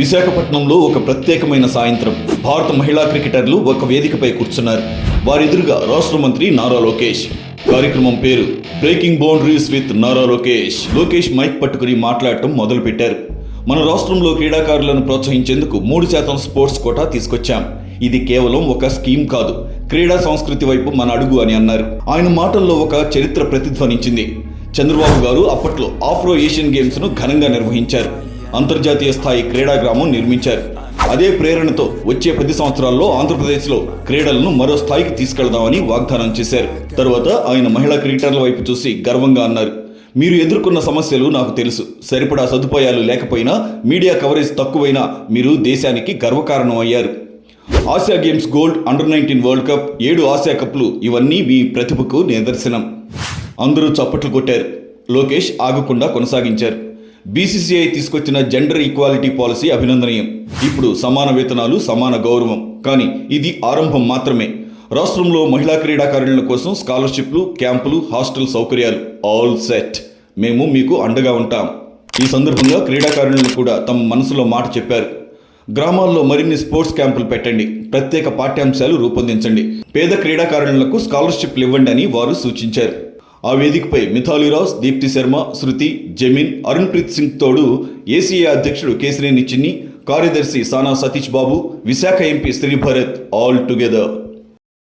విశాఖపట్నంలో ఒక ప్రత్యేకమైన సాయంత్రం. భారత మహిళా క్రికెటర్లు ఒక వేదికపై కూర్చున్నారు. వారెదురుగా రాష్ట్ర మంత్రి నారా లోకేష్. కార్యక్రమం పేరు breaking boundaries with Nara Lokesh. Lokesh mike పట్టుకుని మాట్లాడటం మొదలుపెట్టారు. మన రాష్ట్రంలో క్రీడాకారులను ప్రోత్సహించేందుకు మూడు శాతం స్పోర్ట్స్ కోటా తీసుకొచ్చాం. ఇది కేవలం ఒక స్కీమ్ కాదు. క్రీడా సంస్కృతి వైపు మన అడుగు అని అన్నారు. ఆయన మాటల్లో ఒక చరిత్ర ప్రతిధ్వనించింది. చంద్రబాబు గారు అప్పట్లో ఆఫ్రో ఏషియన్ గేమ్స్ను ఘనంగా నిర్వహించారు. అంతర్జాతీయ స్థాయి క్రీడా గ్రామం నిర్మించారు. అదే ప్రేరణతో వచ్చే పది సంవత్సరాల్లో ఆంధ్రప్రదేశ్లో క్రీడలను మరో స్థాయికి తీసుకెళ్దామని వాగ్దానం చేశారు. తరువాత ఆయన మహిళా క్రికెటర్ల వైపు చూసి గర్వంగా అన్నారు. మీరు ఎదుర్కొన్న సమస్యలు నాకు తెలుసు. సరిపడా సదుపాయాలు లేకపోయినా మీడియా కవరేజ్ తక్కువైనా మీరు దేశానికి గర్వకారణం అయ్యారు. Asia games gold under nineteen world cup ఏడు ఆసియా కప్లు ఇవన్నీ మీ ప్రతిభకు నిదర్శనం. అందరూ చప్పట్లు కొట్టారు. లోకేష్ ఆగకుండా కొనసాగించారు. బీసీసీఐ తీసుకొచ్చిన జెండర్ ఈక్వాలిటీ పాలసీ అభినందనీయం. ఇప్పుడు సమాన వేతనాలు సమాన గౌరవం. కానీ ఇది ఆరంభం మాత్రమే. రాష్ట్రంలో మహిళా క్రీడాకారుణుల కోసం స్కాలర్షిప్లు క్యాంపులు హాస్టల్ సౌకర్యాలు ఆల్ సెట్. మేము మీకు అండగా ఉంటాం. ఈ సందర్భంగా క్రీడాకారులను కూడా తమ మనసులో మాట చెప్పారు. గ్రామాల్లో మరిన్ని స్పోర్ట్స్ క్యాంపులు పెట్టండి. ప్రత్యేక పాఠ్యాంశాలు రూపొందించండి. పేద క్రీడాకారులకు స్కాలర్షిప్లు ఇవ్వండి అని వారు సూచించారు. ఆ వేదికపై మిథాలీ రాజ్ దీప్తి శర్మ శృతి జమీన్ అరుణ్ ప్రీత్ సింగ్ తోడు ఏసీఏ అధ్యక్షుడు కేసినేని చిన్ని కార్యదర్శి Sana Satish Babu Visakha MP Sribharat all together.